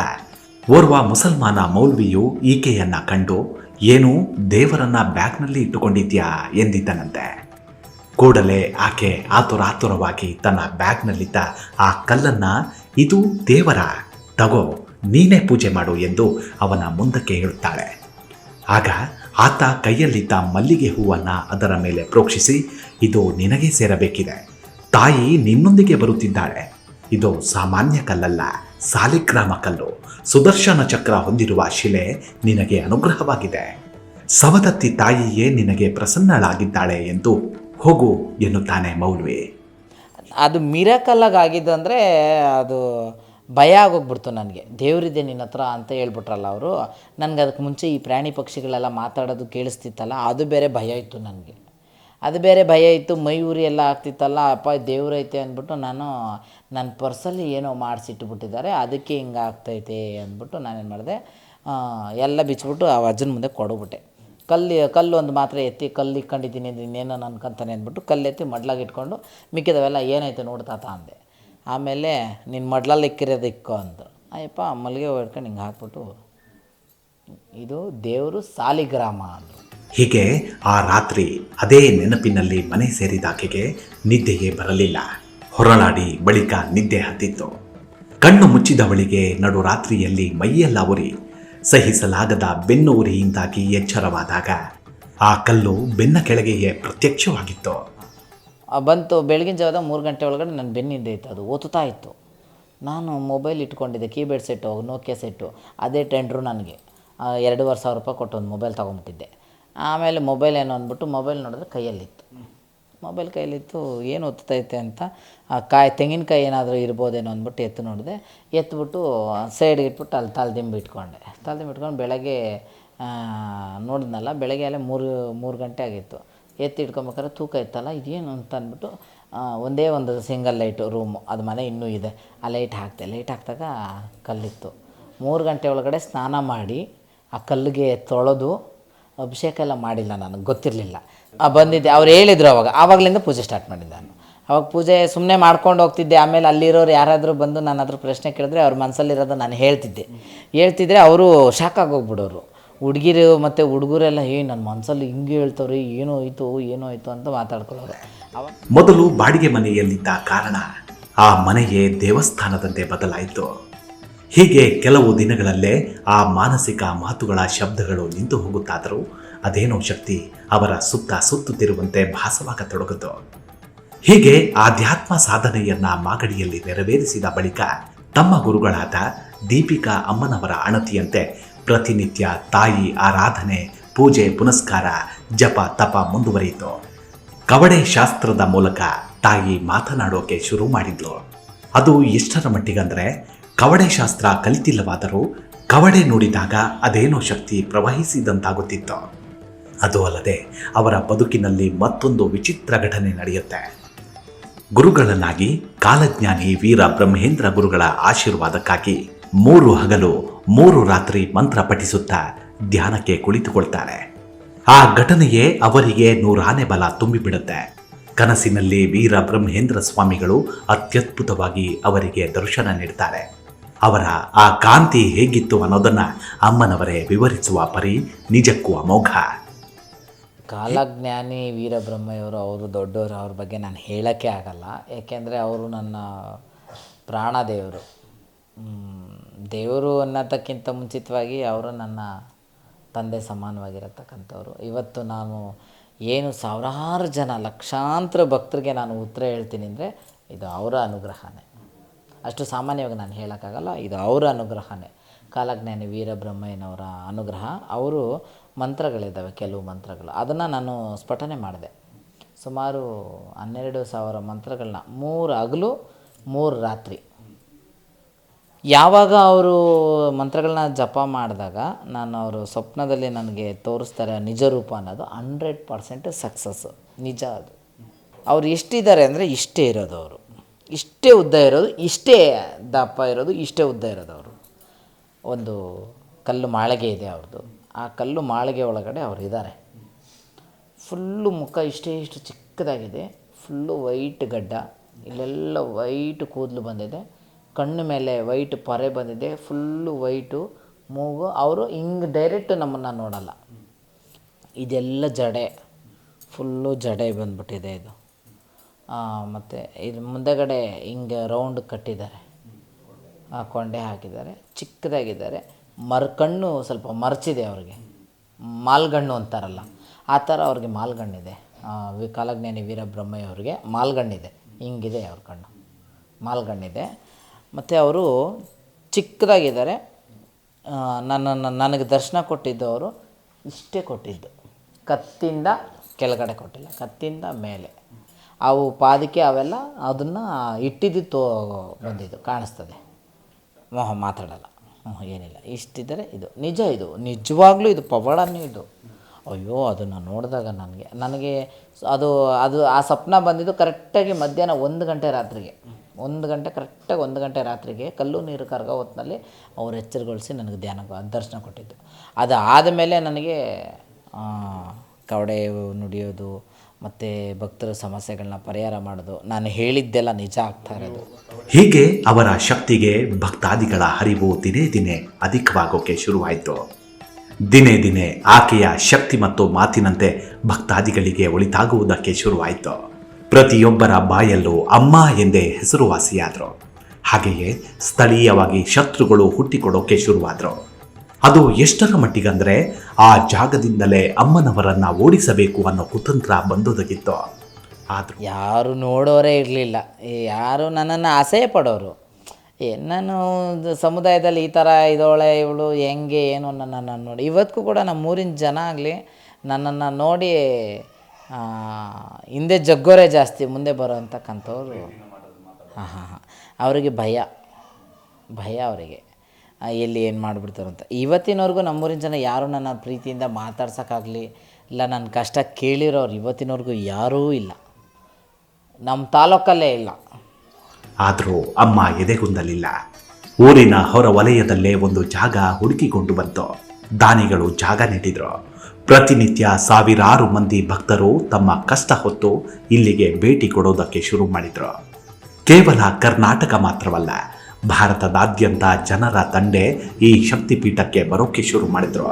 ಓರ್ವ ಮುಸಲ್ಮಾನ ಮೌಲ್ವಿಯು ಈಕೆಯನ್ನ ಕಂಡು, ಏನು, ದೇವರನ್ನ ಬ್ಯಾಗ್ನಲ್ಲಿ ಇಟ್ಟುಕೊಂಡಿದ್ಯಾ? ಎಂದಿದ್ದನಂತೆ. ಕೂಡಲೇ ಆಕೆ ಆತುರಾತುರವಾಗಿ ತನ್ನ ಬ್ಯಾಗ್ನಲ್ಲಿದ್ದ ಆ ಕಲ್ಲನ್ನ ಇದು ದೇವರ, ತಗೋ, ನೀನೇ ಪೂಜೆ ಮಾಡು ಎಂದು ಅವನ ಮುಂದಕ್ಕೆ ಹೇಳುತ್ತಾಳೆ. ಆಗ ಆತ ಕೈಯಲ್ಲಿದ್ದ ಮಲ್ಲಿಗೆ ಹೂವನ್ನ ಅದರ ಮೇಲೆ ಪ್ರೋಕ್ಷಿಸಿ, ಇದು ನಿನಗೆ ಸೇರಬೇಕಿದೆ. ತಾಯಿ ನಿನ್ನೊಂದಿಗೆ ಬರುತ್ತಿದ್ದಾಳೆ. ಇದು ಸಾಮಾನ್ಯ ಕಲ್ಲಲ್ಲ, ಸಾಲಿಗ್ರಾಮ ಕಲ್ಲು. ಸುದರ್ಶನ ಚಕ್ರ ಹೊಂದಿರುವ ಶಿಲೆ ನಿನಗೆ ಅನುಗ್ರಹವಾಗಿದೆ. ಸವದತ್ತಿ ತಾಯಿಯೇ ನಿನಗೆ ಪ್ರಸನ್ನಳಾಗಿದ್ದಾಳೆ ಎಂದು ಹೋಗು ಎನ್ನುತ್ತಾನೆ ಮೌಲ್ವಿ. ಅದು ಮಿರಕಲ್ಲಾಗಿ ಆಗಿದ್ದು ಅಂದರೆ ಅದು ಭಯ ಆಗೋಗ್ಬಿಡ್ತು ನನಗೆ. ದೇವರಿದೆ ನಿನ್ನ ಹತ್ರ ಅಂತ ಹೇಳ್ಬಿಟ್ರಲ್ಲ ಅವರು. ನನಗೆ ಅದಕ್ಕೆ ಮುಂಚೆ ಈ ಪ್ರಾಣಿ ಪಕ್ಷಿಗಳೆಲ್ಲ ಮಾತಾಡೋದು ಕೇಳಿಸ್ತಿತ್ತಲ್ಲ, ಅದು ಬೇರೆ ಭಯ ಇತ್ತು ನನಗೆ. ಅದು ಬೇರೆ ಭಯ ಇತ್ತು, ಮೈ ಉರಿ ಎಲ್ಲ ಆಗ್ತಿತ್ತಲ್ಲ, ಅಪ್ಪ ದೇವ್ರೈತೆ ಅಂದ್ಬಿಟ್ಟು ನಾನು ನನ್ನ ಪರ್ಸಲ್ಲಿ ಏನೋ ಮಾಡಿಸಿಟ್ಬಿಟ್ಟಿದ್ದಾರೆ, ಅದಕ್ಕೆ ಹಿಂಗೆ ಆಗ್ತೈತೆ ಅಂದ್ಬಿಟ್ಟು ನಾನೇನು ಮಾಡಿದೆ ಎಲ್ಲ ಬಿಚ್ಚಿಬಿಟ್ಟು ಆ ಅಜ್ಜನ ಮುಂದೆ ಕೊಡ್ಬಿಟ್ಟೆ ಕಲ್ಲು ಕಲ್ಲು ಒಂದು ಮಾತ್ರ ಎತ್ತಿ ಕಲ್ಲು ಇಕ್ಕೊಂಡಿದ್ದೀನಿ ಇನ್ನೇನೋ ಅನ್ಕೊಂತಾನೆ ಅಂದ್ಬಿಟ್ಟು ಕಲ್ಲು ಎತ್ತಿ ಮಡ್ಲಾಗ ಇಟ್ಕೊಂಡು ಮಿಕ್ಕಿದವೆಲ್ಲ ಏನಾಯ್ತು ನೋಡ್ತಾತ ಅಂದೆ. ಆಮೇಲೆ ನಿನ್ನ ಮಡ್ಲಲ್ಲಿ ಇಕ್ಕಿರೋದು ಇಕ್ಕೋ ಅಂದರು ಅಯ್ಯಪ್ಪ, ಮಲ್ಲಿಗೆ ಹೊಡ್ಕೊಂಡು ಹಿಂಗೆ ಹಾಕ್ಬಿಟ್ಟು ಇದು ದೇವರು ಸಾಲಿಗ್ರಾಮ ಅಂದರು ಹೀಗೆ ಆ ರಾತ್ರಿ ಅದೇ ನೆನಪಿನಲ್ಲಿ ಮನೆ ಸೇರಿದ ಆಕೆಗೆ ನಿದ್ದೆಯೇ ಬರಲಿಲ್ಲ. ಹೊರಳಾಡಿ ಬಳಿಕ ನಿದ್ದೆ ಹತ್ತಿತ್ತು. ಕಣ್ಣು ಮುಚ್ಚಿದವಳಿಗೆ ನಡು ರಾತ್ರಿಯಲ್ಲಿ ಮೈಯೆಲ್ಲ ಉರಿ. ಸಹಿಸಲಾಗದ ಬೆನ್ನು ಉರಿಯಿಂದಾಗಿ ಎಚ್ಚರವಾದಾಗ ಆ ಕಲ್ಲು ಬೆನ್ನ ಕೆಳಗೆಯೇ ಪ್ರತ್ಯಕ್ಷವಾಗಿತ್ತು. ಬಂತು, ಬೆಳಗಿನ ಜಾವದ ಮೂರು ಗಂಟೆ ಒಳಗಡೆ ನನ್ನ ಬೆನ್ನಿಂದ ಇತ್ತು. ಅದು ಓದುತ್ತಾ ಇತ್ತು. ನಾನು ಮೊಬೈಲ್ ಇಟ್ಕೊಂಡಿದ್ದೆ, ಕೀಬೋರ್ಡ್ ಸೆಟ್ಟು ನೋಕಿಯಾ ಸೆಟ್ಟು, ಅದೇ ಟೆಂಡ್ರು ನನಗೆ. ಎರಡೂವರೆ ಸಾವಿರ ರೂಪಾಯಿ ಕೊಟ್ಟು ಒಂದು ಮೊಬೈಲ್ ತೊಗೊಂಬಿಟ್ಟಿದ್ದೆ. ಆಮೇಲೆ ಮೊಬೈಲ್ ಏನು ಅಂದ್ಬಿಟ್ಟು ಮೊಬೈಲ್ ನೋಡಿದ್ರೆ ಕೈಯಲ್ಲಿತ್ತು. ಮೊಬೈಲ್ ಕೈಲಿತ್ತು ಏನು ಒತ್ತೈತೆ ಅಂತ, ಆ ಕಾಯಿ, ತೆಂಗಿನಕಾಯಿ ಏನಾದರೂ ಇರ್ಬೋದೇನೋ ಅಂದ್ಬಿಟ್ಟು ಎತ್ತು ನೋಡಿದೆ. ಎತ್ಬಿಟ್ಟು ಸೈಡ್ಗೆ ಇಟ್ಬಿಟ್ಟು ಅಲ್ಲಿ ತಲೆದಿಂಬು ಇಟ್ಕೊಂಡೆ. ತಲೆದಿಂಬು ಇಟ್ಕೊಂಡು ಬೆಳಗ್ಗೆ ನೋಡಿದ್ನಲ್ಲ, ಬೆಳಗ್ಗೆ ಅಲ್ಲೇ ಮೂರು ಮೂರು ಗಂಟೆ ಆಗಿತ್ತು. ಎತ್ತಿ ಇಟ್ಕೊಬೇಕಾದ್ರೆ ತೂಕ ಇತ್ತಲ್ಲ, ಇದೇನು ಅಂತ ಅಂದ್ಬಿಟ್ಟು ಒಂದೇ ಒಂದು ಸಿಂಗಲ್ ಲೈಟು ರೂಮು, ಅದು ಮನೆ ಇನ್ನೂ ಇದೆ. ಆ ಲೈಟ್ ಹಾಕಿದೆ. ಲೈಟ್ ಹಾಕಿದಾಗ ಕಲ್ಲಿತ್ತು. ಮೂರು ಗಂಟೆ ಒಳಗಡೆ ಸ್ನಾನ ಮಾಡಿ, ಆ ಕಲ್ಲಿಗೆ ತೊಳೆದು, ಅಭಿಷೇಕ ಎಲ್ಲ ಮಾಡಿಲ್ಲ ನನಗೆ ಗೊತ್ತಿರಲಿಲ್ಲ. ಬಂದಿದ್ದೆ. ಅವ್ರು ಹೇಳಿದ್ರು ಅವಾಗ. ಆವಾಗಲಿಂದ ಪೂಜೆ ಸ್ಟಾರ್ಟ್ ಮಾಡಿದ್ದೆ ನಾನು. ಅವಾಗ ಪೂಜೆ ಸುಮ್ಮನೆ ಮಾಡ್ಕೊಂಡು ಹೋಗ್ತಿದ್ದೆ. ಆಮೇಲೆ ಅಲ್ಲಿರೋರು ಯಾರಾದರೂ ಬಂದು ನಾನು ಅದ್ರ ಪ್ರಶ್ನೆ ಕೇಳಿದ್ರೆ ಅವ್ರ ಮನಸ್ಸಲ್ಲಿರೋದು ನಾನು ಹೇಳ್ತಿದ್ದೆ. ಹೇಳ್ತಿದ್ರೆ ಅವರು ಶಾಕ್ ಆಗೋಗ್ಬಿಡೋರು. ಹುಡುಗಿರು ಮತ್ತು ಹುಡುಗರೆಲ್ಲ ಏ ನನ್ನ ಮನಸ್ಸಲ್ಲಿ ಹಿಂಗೆ ಹೇಳ್ತವ್ರಿ, ಏನೋ ಆಯಿತು ಏನೋ ಆಯಿತು ಅಂತ ಮಾತಾಡ್ಕೊಳ್ಳೋರು. ಮೊದಲು ಬಾಡಿಗೆ ಮನೆಯಲ್ಲಿದ್ದ ಕಾರಣ ಆ ಮನೆಯೇ ದೇವಸ್ಥಾನದಂತೆ ಬದಲಾಯಿತು. ಹೀಗೆ ಕೆಲವು ದಿನಗಳಲ್ಲೇ ಆ ಮಾನಸಿಕ ಮಾತುಗಳ ಶಬ್ದಗಳು ನಿಂತು ಹೋಗುತ್ತಾದರೂ ಅದೇನೋ ಶಕ್ತಿ ಅವರ ಸುತ್ತ ಸುತ್ತುತ್ತಿರುವಂತೆ ಭಾಸವಾಗತೊಡಗಿತು ಹೀಗೆ ಆಧ್ಯಾತ್ಮ ಸಾಧನೆಯನ್ನ ಮಾಗಡಿಯಲ್ಲಿ ನೆರವೇರಿಸಿದ ಬಳಿಕ ತಮ್ಮ ಗುರುಗಳಾದ ದೀಪಿಕಾ ಅಮ್ಮನವರ ಅಣತಿಯಂತೆ ಪ್ರತಿನಿತ್ಯ ತಾಯಿ ಆರಾಧನೆ, ಪೂಜೆ, ಪುನಸ್ಕಾರ, ಜಪ, ತಪ ಮುಂದುವರಿಯಿತು. ಕವಡೆ ಶಾಸ್ತ್ರದ ಮೂಲಕ ತಾಯಿ ಮಾತನಾಡೋಕೆ ಶುರು ಮಾಡಿದ್ಲು. ಅದು ಎಷ್ಟರ ಮಟ್ಟಿಗಂದ್ರೆ ಕವಡೆ ಶಾಸ್ತ್ರ ಕಲಿತಿಲ್ಲವಾದರೂ ಕವಡೆ ನೋಡಿದಾಗ ಅದೇನೋ ಶಕ್ತಿ ಪ್ರವಹಿಸಿದಂತಾಗುತ್ತಿತ್ತು. ಅದು ಅಲ್ಲದೆ ಅವರ ಬದುಕಿನಲ್ಲಿ ಮತ್ತೊಂದು ವಿಚಿತ್ರ ಘಟನೆ ನಡೆಯುತ್ತೆ. ಗುರುಗಳನ್ನಾಗಿ ಕಾಲಜ್ಞಾನಿ ವೀರ ಬ್ರಹ್ಮೇಂದ್ರ ಗುರುಗಳ ಆಶೀರ್ವಾದಕ್ಕಾಗಿ ಮೂರು ಹಗಲು, ಮೂರು ರಾತ್ರಿ ಮಂತ್ರ ಪಠಿಸುತ್ತಾ ಧ್ಯಾನಕ್ಕೆ ಕುಳಿತುಕೊಳ್ತಾರೆ. ಆ ಘಟನೆಯೇ ಅವರಿಗೆ ನೂರಾನೆ ಬಲ ತುಂಬಿಬಿಡುತ್ತೆ. ಕನಸಿನಲ್ಲಿ ವೀರ ಬ್ರಹ್ಮೇಂದ್ರ ಸ್ವಾಮಿಗಳು ಅತ್ಯದ್ಭುತವಾಗಿ ಅವರಿಗೆ ದರ್ಶನ ನೀಡ್ತಾರೆ. ಅವರ ಆ ಕಾಂತಿ ಹೇಗಿತ್ತು ಅನ್ನೋದನ್ನ ಅಮ್ಮನವರೇ ವಿವರಿಸುವ ಪರಿ ನಿಜಕ್ಕೂ ಅಮೋಘ. ಕಾಲಜ್ಞಾನಿ ವೀರಬ್ರಹ್ಮಯ್ಯವರು ಅವರು ದೊಡ್ಡವರು, ಅವ್ರ ಬಗ್ಗೆ ನಾನು ಹೇಳೋಕ್ಕೆ ಆಗಲ್ಲ. ಏಕೆಂದರೆ ಅವರು ನನ್ನ ಪ್ರಾಣ ದೇವರು. ದೇವರು ಅನ್ನೋದಕ್ಕಿಂತ ಮುಂಚಿತವಾಗಿ ಅವರು ನನ್ನ ತಂದೆ ಸಮಾನವಾಗಿರತಕ್ಕಂಥವ್ರು. ಇವತ್ತು ನಾನು ಏನು ಸಾವಿರಾರು ಜನ ಲಕ್ಷಾಂತರ ಭಕ್ತರಿಗೆ ನಾನು ಉತ್ತರ ಹೇಳ್ತೀನಿ ಅಂದರೆ ಇದು ಅವರ ಅನುಗ್ರಹನೇ. ಅಷ್ಟು ಸಾಮಾನ್ಯವಾಗಿ ನಾನು ಹೇಳೋಕ್ಕಾಗಲ್ಲ, ಇದು ಅವರ ಅನುಗ್ರಹನೇ. ಕಾಲಜ್ಞಾನಿ ವೀರಬ್ರಹ್ಮಯ್ಯನವರ ಅನುಗ್ರಹ. ಅವರು ಮಂತ್ರಗಳಿದ್ದಾವೆ, ಕೆಲವು ಮಂತ್ರಗಳು. ಅದನ್ನು ನಾನು ಸ್ಫಟನೆ ಮಾಡಿದೆ. ಸುಮಾರು ಹನ್ನೆರಡು ಸಾವಿರ ಮಂತ್ರಗಳನ್ನ ಮೂರು ಹಗಲು, ಮೂರು ರಾತ್ರಿ. ಯಾವಾಗ ಅವರು ಮಂತ್ರಗಳನ್ನ ಜಪ ಮಾಡಿದಾಗ ನಾನು ಅವರು ಸ್ವಪ್ನದಲ್ಲಿ ನನಗೆ ತೋರಿಸ್ತಾರೆ ನಿಜ ರೂಪ ಅನ್ನೋದು, ಹಂಡ್ರೆಡ್ ಪರ್ಸೆಂಟ್ ಸಕ್ಸಸ್. ನಿಜ ಅದು. ಅವ್ರು ಎಷ್ಟಿದ್ದಾರೆ ಅಂದರೆ ಇಷ್ಟೇ ಇರೋದು ಅವರು. ಇಷ್ಟೇ ಉದ್ದ ಇರೋದು, ಇಷ್ಟೇ ದಪ್ಪ ಇರೋದು, ಇಷ್ಟೇ ಉದ್ದ ಇರೋದು ಅವರು. ಒಂದು ಕಲ್ಲು ಮಾಳಿಗೆ ಇದೆ ಅವ್ರದ್ದು ಆ ಕಲ್ಲು ಮಾಳಿಗೆ ಒಳಗಡೆ ಅವ್ರು ಇದ್ದಾರೆ ಫುಲ್ಲು ಮುಖ ಇಷ್ಟೇ ಇಷ್ಟು ಚಿಕ್ಕದಾಗಿದೆ. ಫುಲ್ಲು ವೈಟ್ ಗಡ್ಡ. ಇಲ್ಲೆಲ್ಲ ವೈಟ್ ಕೂದಲು ಬಂದಿದೆ. ಕಣ್ಣು ಮೇಲೆ ವೈಟ್ ಪೊರೆ ಬಂದಿದೆ. ಫುಲ್ಲು ವೈಟು, ಮೂಗು. ಅವರು ಹಿಂಗೆ ಡೈರೆಕ್ಟ್ ನಮ್ಮನ್ನು ನೋಡಲ್ಲ. ಇದೆಲ್ಲ ಜಡೆ. ಫುಲ್ಲು ಜಡೆ ಬಂದ್ಬಿಟ್ಟಿದೆ ಇದು. ಮತ್ತು ಇದು ಮುಂದೆಗಡೆ ಹಿಂಗೆ ರೌಂಡ್ ಕಟ್ಟಿದ್ದಾರೆ. ಕೊಂಡೆ ಹಾಕಿದ್ದಾರೆ. ಚಿಕ್ಕದಾಗಿದ್ದಾರೆ. ಮರ್ ಕಣ್ಣು ಸ್ವಲ್ಪ ಮರ್ಚಿದೆ ಅವ್ರಿಗೆ. ಮಾಲ್ಗಣ್ಣು ಅಂತಾರಲ್ಲ, ಆ ಥರ ಅವ್ರಿಗೆ ಮಾಲ್ಗಣ್ಣಿದೆ. ವಿ ಕಾಲಜ್ಞಾನಿ ವೀರಬ್ರಹ್ಮಯ್ಯ ಅವ್ರಿಗೆ ಮಾಲ್ಗಣ್ಣಿದೆ. ಹಿಂಗಿದೆ ಅವ್ರ ಕಣ್ಣು. ಮಾಲ್ಗಣ್ಣಿದೆ. ಮತ್ತು ಅವರು ಚಿಕ್ಕದಾಗಿದ್ದಾರೆ. ನನ್ನನ್ನು ನನಗೆ ದರ್ಶನ ಕೊಟ್ಟಿದ್ದು ಅವರು ಇಷ್ಟೇ ಕೊಟ್ಟಿದ್ದು. ಕತ್ತಿಂದ ಕೆಳಗಡೆ ಕೊಟ್ಟಿಲ್ಲ, ಕತ್ತಿಂದ ಮೇಲೆ. ಅವು ಪಾದಕ್ಕೆ ಅವೆಲ್ಲ ಅದನ್ನು ಇಟ್ಟಿದ್ದು ತೋ ಬಂದಿದ್ದು, ಕಾಣಿಸ್ತದೆ. ಮೋಹ ಮಾತಾಡಲ್ಲ. ಏನಿಲ್ಲ. ಇಷ್ಟಿದ್ದರೆ ಇದು. ನಿಜ ಇದು. ನಿಜವಾಗ್ಲೂ ಇದು ಪವಾಡನೇ ಇದು. ಅಯ್ಯೋ, ಅದನ್ನು ನೋಡಿದಾಗ ನನಗೆ ನನಗೆ ಅದು ಅದು ಆ ಸ್ವಪ್ನ ಬಂದಿದ್ದು ಕರೆಕ್ಟಾಗಿ ಮಧ್ಯಾಹ್ನ ಒಂದು ಗಂಟೆ ರಾತ್ರಿಗೆ. ಒಂದು ಗಂಟೆ ಕರೆಕ್ಟಾಗಿ ಒಂದು ಗಂಟೆ ರಾತ್ರಿಗೆ ಕಲ್ಲು ನೀರು ಕರ್ಗ ಹೊತ್ತಿನಲ್ಲಿ ಅವ್ರು ಎಚ್ಚರಗೊಳಿಸಿ ನನಗೆ ಧ್ಯಾನ ದರ್ಶನ ಕೊಟ್ಟಿದ್ದು. ಅದು ಆದಮೇಲೆ ನನಗೆ ಕವಡೆ ನುಡಿಯೋದು ಮತ್ತು ಭಕ್ತರ ಸಮಸ್ಯೆಗಳನ್ನ ಪರಿಹಾರ ಮಾಡೋದು. ನಾನು ಹೇಳಿದ್ದೆಲ್ಲ ನಿಜ ಆಗ್ತಾ ಇರೋದು. ಹೀಗೆ ಅವರ ಶಕ್ತಿಗೆ ಭಕ್ತಾದಿಗಳ ಹರಿವು ದಿನೇ ದಿನೇ ಅಧಿಕವಾಗೋಕೆ ಶುರುವಾಯಿತು. ದಿನೇ ದಿನೇ ಆಕೆಯ ಶಕ್ತಿ ಮತ್ತು ಮಾತಿನಂತೆ ಭಕ್ತಾದಿಗಳಿಗೆ ಒಳಿತಾಗುವುದಕ್ಕೆ ಶುರುವಾಯಿತು. ಪ್ರತಿಯೊಬ್ಬರ ಬಾಯಲ್ಲೂ ಅಮ್ಮ ಎಂದೇ ಹೆಸರುವಾಸಿಯಾದರು. ಹಾಗೆಯೇ ಸ್ಥಳೀಯವಾಗಿ ಶತ್ರುಗಳು ಹುಟ್ಟಿಕೊಡೋಕೆ ಶುರುವಾದರು. ಅದು ಎಷ್ಟರ ಮಟ್ಟಿಗಂದ್ರೆ ಆ ಜಾಗದಿಂದಲೇ ಅಮ್ಮನವರನ್ನ ಓಡಿಸಬೇಕು ಅನ್ನೋ ಕುತಂತ್ರ ಬಂದೊದಗಿತ್ತು. ಆದರೂ ಯಾರು ನೋಡೋರೇ ಇರಲಿಲ್ಲ. ಯಾರು ನನ್ನನ್ನು ಆಸೆ ಪಡೋರು? ನಾನು ಸಮುದಾಯದಲ್ಲಿ ಈ ಥರ ಇದೋಳೆ ಇವಳು ಹೆಂಗೆ, ಏನು ನನ್ನನ್ನು ನೋಡಿ. ಇವತ್ತಿಗೂ ಕೂಡ ನಮ್ಮ ಊರಿನ ಜನ ಆಗಲಿ ನನ್ನನ್ನು ನೋಡಿ ಹಿಂದೆ ಜಗ್ಗೋರೆ ಜಾಸ್ತಿ ಮುಂದೆ ಬರೋ ಅಂತಕ್ಕಂಥವ್ರು. ಹಾಂ ಹಾಂ ಹಾಂ. ಅವರಿಗೆ ಭಯ. ಭಯ ಅವರಿಗೆ. ಎಲ್ಲಿ ಏನು ಮಾಡಿಬಿಡ್ತಾರೋ ಅಂತ. ಇವತ್ತಿನವರೆಗೂ ನಮ್ಮೂರಿನ ಜನ ಯಾರು ನನ್ನ ಪ್ರೀತಿಯಿಂದ ಮಾತಾಡ್ಸೋಕ್ಕಾಗಲಿ ಇಲ್ಲ ನನ್ನ ಕಷ್ಟ ಕೇಳಿರೋರು ಇವತ್ತಿನವರೆಗೂ ಯಾರೂ ಇಲ್ಲ. ನಮ್ಮ ತಾಲೂಕಲ್ಲೇ ಇಲ್ಲ. ಆದರೂ ಅಮ್ಮ ಎದೆಗುಂದಲಿಲ್ಲ. ಊರಿನ ಹೊರ ವಲಯದಲ್ಲೇ ಒಂದು ಜಾಗ ಹುಡುಕಿಕೊಂಡು ಬಂತು. ದಾನಿಗಳು ಜಾಗ ನೀಡಿದರು ಪ್ರತಿನಿತ್ಯ ಸಾವಿರಾರು ಮಂದಿ ಭಕ್ತರು ತಮ್ಮ ಕಷ್ಟ ಹೊತ್ತು ಇಲ್ಲಿಗೆ ಭೇಟಿ ಕೊಡೋದಕ್ಕೆ ಶುರು ಮಾಡಿದ್ರು. ಕೇವಲ ಕರ್ನಾಟಕ ಮಾತ್ರವಲ್ಲ ಭಾರತದಾದ್ಯಂತ ಜನರ ತಂಡೆ ಈ ಶಕ್ತಿಪೀಠಕ್ಕೆ ಬರೋಕೆ ಶುರು ಮಾಡಿದ್ರು.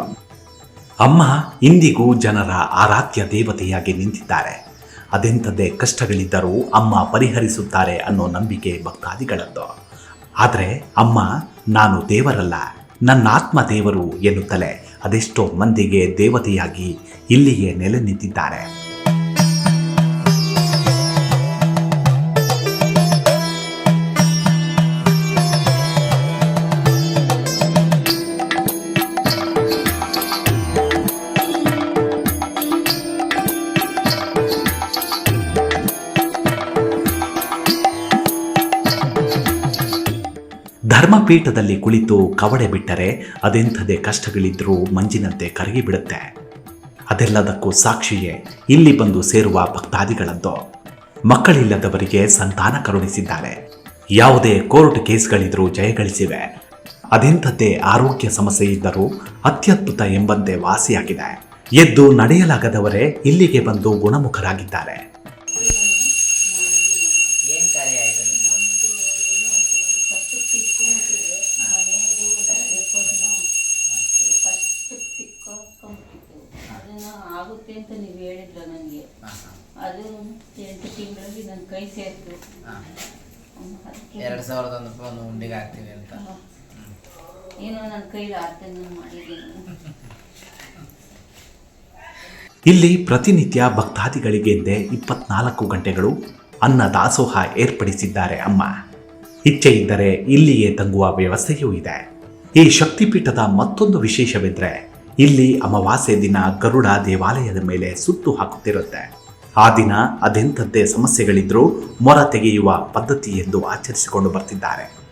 ಅಮ್ಮ ಇಂದಿಗೂ ಜನರ ಆರಾಧ್ಯ ದೇವತೆಯಾಗಿ ನಿಂತಿದ್ದಾರೆ. ಅದೆಂಥದ್ದೇ ಕಷ್ಟಗಳಿದ್ದರೂ ಅಮ್ಮ ಪರಿಹರಿಸುತ್ತಾರೆ ಅನ್ನೋ ನಂಬಿಕೆ ಭಕ್ತಾದಿಗಳದ್ದು. ಆದರೆ ಅಮ್ಮ, ನಾನು ದೇವರಲ್ಲ, ನನ್ನ ಆತ್ಮ ದೇವರು ಎನ್ನುತ್ತಲೇ ಅದೆಷ್ಟೋ ಮಂದಿಗೆ ದೇವತೆಯಾಗಿ ಇಲ್ಲಿಯೇ ನೆಲೆ ನಿಂತಿದ್ದಾರೆ. ಧರ್ಮಪೀಠದಲ್ಲಿ ಕುಳಿತು ಕವಡೆ ಬಿಟ್ಟರೆ ಅದೆಂಥದೇ ಕಷ್ಟಗಳಿದ್ರೂ ಮಂಜಿನಂತೆ ಕರಗಿಬಿಡುತ್ತೆ ಅದೆಲ್ಲದಕ್ಕೂ ಸಾಕ್ಷಿಯೇ ಇಲ್ಲಿ ಬಂದು ಸೇರುವ ಭಕ್ತಾದಿಗಳದ್ದು. ಮಕ್ಕಳಿಲ್ಲದವರಿಗೆ ಸಂತಾನ ಕರುಣಿಸಿದ್ದಾರೆ. ಯಾವುದೇ ಕೋರ್ಟ್ ಕೇಸ್ಗಳಿದ್ರೂ ಜಯಗಳಿಸಿವೆ ಅದೆಂಥದ್ದೇ ಆರೋಗ್ಯ ಸಮಸ್ಯೆ ಇದ್ದರೂ ಅತ್ಯದ್ಭುತ ಎಂಬಂತೆ ವಾಸಿಯಾಗಿದೆ. ಎದ್ದು ನಡೆಯಲಾಗದವರೇ ಇಲ್ಲಿಗೆ ಬಂದು ಗುಣಮುಖರಾಗಿದ್ದಾರೆ. ಕೈ ಸೇರಿತು ಅದಕ್ಕೆ ಎರಡು ಸಾವಿರದ ಒಂದು ರೂಪಾಯಿ ಒಂದು ಉಂಡಿಗೆ ಹಾಕ್ತೀವಿ ಅಂತ. ಏನೋ ನನ್ನ ಕೈಲಿ ಮಾಡಿದ್ದೀನಿ ಇಲ್ಲಿ ಪ್ರತಿನಿತ್ಯ ಭಕ್ತಾದಿಗಳಿಗೆಂದೇ ಇಪ್ಪತ್ನಾಲ್ಕು ಗಂಟೆಗಳು ಅನ್ನ ದಾಸೋಹ ಏರ್ಪಡಿಸಿದ್ದಾರೆ ಅಮ್ಮ. ಇಚ್ಛೆ ಇದ್ದರೆ ಇಲ್ಲಿಯೇ ತಂಗುವ ವ್ಯವಸ್ಥೆಯೂ ಇದೆ. ಈ ಶಕ್ತಿಪೀಠದ ಮತ್ತೊಂದು ವಿಶೇಷವೆಂದರೆ ಇಲ್ಲಿ ಅಮಾವಾಸ್ಯೆ ದಿನ ಗರುಡ ದೇವಾಲಯದ ಮೇಲೆ ಸುತ್ತು ಹಾಕುತ್ತಿರುತ್ತೆ. ಆ ದಿನ ಅದೆಂಥದ್ದೇ ಸಮಸ್ಯೆಗಳಿದ್ರೂ ಮೊರ ತೆಗೆಯುವ ಪದ್ಧತಿ ಎಂದು ಆಚರಿಸಿಕೊಂಡು ಬರ್ತಿದ್ದಾರೆ.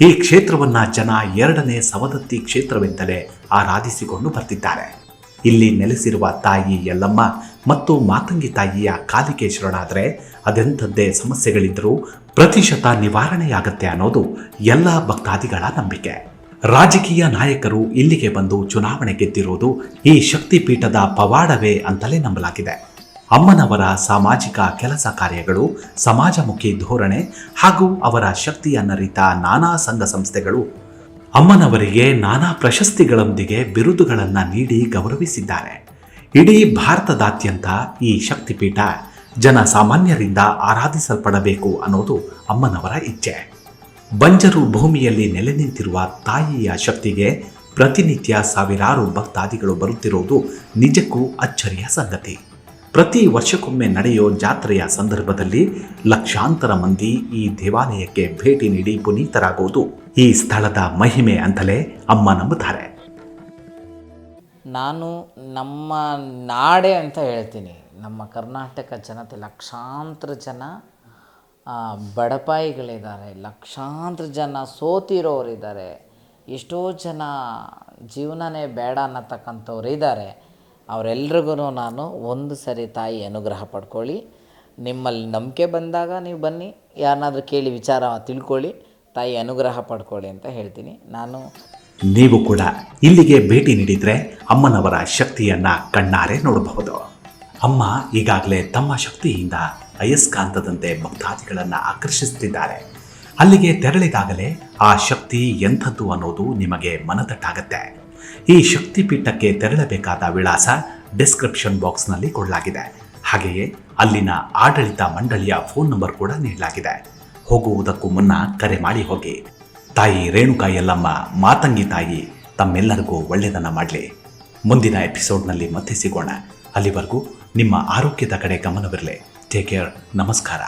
ಈ ಕ್ಷೇತ್ರವನ್ನ ಜನ ಎರಡನೇ ಸವದತ್ತಿ ಕ್ಷೇತ್ರವೆಂತಲೇ ಆರಾಧಿಸಿಕೊಂಡು ಬರ್ತಿದ್ದಾರೆ. ಇಲ್ಲಿ ನೆಲೆಸಿರುವ ತಾಯಿ ಯಲ್ಲಮ್ಮ ಮತ್ತು ಮಾತಂಗಿ ತಾಯಿಯ ಕಾಲಿಗೆ ಶರಣಾದರೆ ಅದೆಂಥದ್ದೇ ಸಮಸ್ಯೆಗಳಿದ್ದರೂ ಪ್ರತಿಶತ ನಿವಾರಣೆಯಾಗತ್ತೆ ಅನ್ನೋದು ಎಲ್ಲ ಭಕ್ತಾದಿಗಳ ನಂಬಿಕೆ. ರಾಜಕೀಯ ನಾಯಕರು ಇಲ್ಲಿಗೆ ಬಂದು ಚುನಾವಣೆ ಗೆದ್ದಿರುವುದು ಈ ಶಕ್ತಿಪೀಠದ ಪವಾಡವೇ ಅಂತಲೇ ನಂಬಲಾಗಿದೆ. ಅಮ್ಮನವರ ಸಾಮಾಜಿಕ ಕೆಲಸ ಕಾರ್ಯಗಳು, ಸಮಾಜಮುಖಿ ಧೋರಣೆ ಹಾಗೂ ಅವರ ಶಕ್ತಿಯನ್ನರಿತ ನಾನಾ ಸಂಘ ಸಂಸ್ಥೆಗಳು ಅಮ್ಮನವರಿಗೆ ನಾನಾ ಪ್ರಶಸ್ತಿಗಳೊಂದಿಗೆ ಬಿರುದುಗಳನ್ನು ನೀಡಿ ಗೌರವಿಸಿದ್ದಾರೆ. ಇಡೀ ಭಾರತದಾದ್ಯಂತ ಈ ಶಕ್ತಿಪೀಠ ಜನಸಾಮಾನ್ಯರಿಂದ ಆರಾಧಿಸಲ್ಪಡಬೇಕು ಅನ್ನೋದು ಅಮ್ಮನವರ ಇಚ್ಛೆ. ಬಂಜರು ಭೂಮಿಯಲ್ಲಿ ನೆಲೆ ನಿಂತಿರುವ ತಾಯಿಯ ಶಕ್ತಿಗೆ ಪ್ರತಿನಿತ್ಯ ಸಾವಿರಾರು ಭಕ್ತಾದಿಗಳು ಬರುತ್ತಿರುವುದು ನಿಜಕ್ಕೂ ಅಚ್ಚರಿಯ ಸಂಗತಿ. ಪ್ರತಿ ವರ್ಷಕ್ಕೊಮ್ಮೆ ನಡೆಯೋ ಜಾತ್ರೆಯ ಸಂದರ್ಭದಲ್ಲಿ ಲಕ್ಷಾಂತರ ಮಂದಿ ಈ ದೇವಾಲಯಕ್ಕೆ ಭೇಟಿ ನೀಡಿ ಪುನೀತರಾಗುವುದು ಈ ಸ್ಥಳದ ಮಹಿಮೆ ಅಂತಲೇ ಅಮ್ಮ ನಂಬುತ್ತಾರೆ. ನಾನು ನಮ್ಮ ನಾಡೆ ಅಂತ ಹೇಳ್ತೀನಿ. ನಮ್ಮ ಕರ್ನಾಟಕ ಜನತೆ ಲಕ್ಷಾಂತರ ಜನ ಬಡಪಾಯಿಗಳಿದ್ದಾರೆ. ಲಕ್ಷಾಂತರ ಜನ ಸೋತಿರೋರಿದ್ದಾರೆ. ಎಷ್ಟೋ ಜನ ಜೀವನನೇ ಬೇಡ ಅನ್ನತಕ್ಕಂಥವ್ರು ಇದ್ದಾರೆ ಅವರೆಲ್ರಿಗೂ ನಾನು ಒಂದು ಸರಿ ತಾಯಿ ಅನುಗ್ರಹ ಪಡ್ಕೊಳ್ಳಿ. ನಿಮ್ಮಲ್ಲಿ ನಂಬಿಕೆ ಬಂದಾಗ ನೀವು ಬನ್ನಿ. ಯಾರನ್ನಾದರೂ ಕೇಳಿ ವಿಚಾರ ತಿಳ್ಕೊಳ್ಳಿ. ತಾಯಿ ಅನುಗ್ರಹ ಪಡ್ಕೊಳ್ಳಿ ಅಂತ ಹೇಳ್ತೀನಿ. ನಾನು ನೀವು ಕೂಡ ಇಲ್ಲಿಗೆ ಭೇಟಿ ನೀಡಿದರೆ ಅಮ್ಮನವರ ಶಕ್ತಿಯನ್ನು ಕಣ್ಣಾರೆ ನೋಡಬಹುದು. ಅಮ್ಮ ಈಗಾಗಲೇ ತಮ್ಮ ಶಕ್ತಿಯಿಂದ ಅಯಸ್ಕಾಂತದಂತೆ ಭಕ್ತಾದಿಗಳನ್ನು ಆಕರ್ಷಿಸುತ್ತಿದ್ದಾರೆ ಅಲ್ಲಿಗೆ ತೆರಳಿದಾಗಲೇ ಆ ಶಕ್ತಿ ಎಂಥದ್ದು ಅನ್ನೋದು ನಿಮಗೆ ಮನದಟ್ಟಾಗತ್ತೆ. ಈ ಶಕ್ತಿಪೀಠಕ್ಕೆ ತೆರಳಬೇಕಾದ ವಿಳಾಸ ಡಿಸ್ಕ್ರಿಪ್ಷನ್ ಬಾಕ್ಸ್ನಲ್ಲಿ ಕೊಡಲಾಗಿದೆ. ಹಾಗೆಯೇ ಅಲ್ಲಿನ ಆಡಳಿತ ಮಂಡಳಿಯ ಫೋನ್ ನಂಬರ್ ಕೂಡ ನೀಡಲಾಗಿದೆ. ಹೋಗುವುದಕ್ಕೂ ಮುನ್ನ ಕರೆ ಮಾಡಿ ಹೋಗಿ. ತಾಯಿ ರೇಣುಕಾ ಯಲ್ಲಮ್ಮ, ಮಾತಂಗಿ ತಾಯಿ, ತಮ್ಮೆಲ್ಲರಿಗೂ ಒಳ್ಳೆಯದನ್ನು ಮಾಡಲಿ. ಮುಂದಿನ ಎಪಿಸೋಡ್ನಲ್ಲಿ ಮತ್ತೆ ಸಿಗೋಣ. ಅಲ್ಲಿವರೆಗೂ ನಿಮ್ಮ ಆರೋಗ್ಯದ ಕಡೆ ಗಮನವಿರಲಿ. Take care. ನಮಸ್ಕಾರ.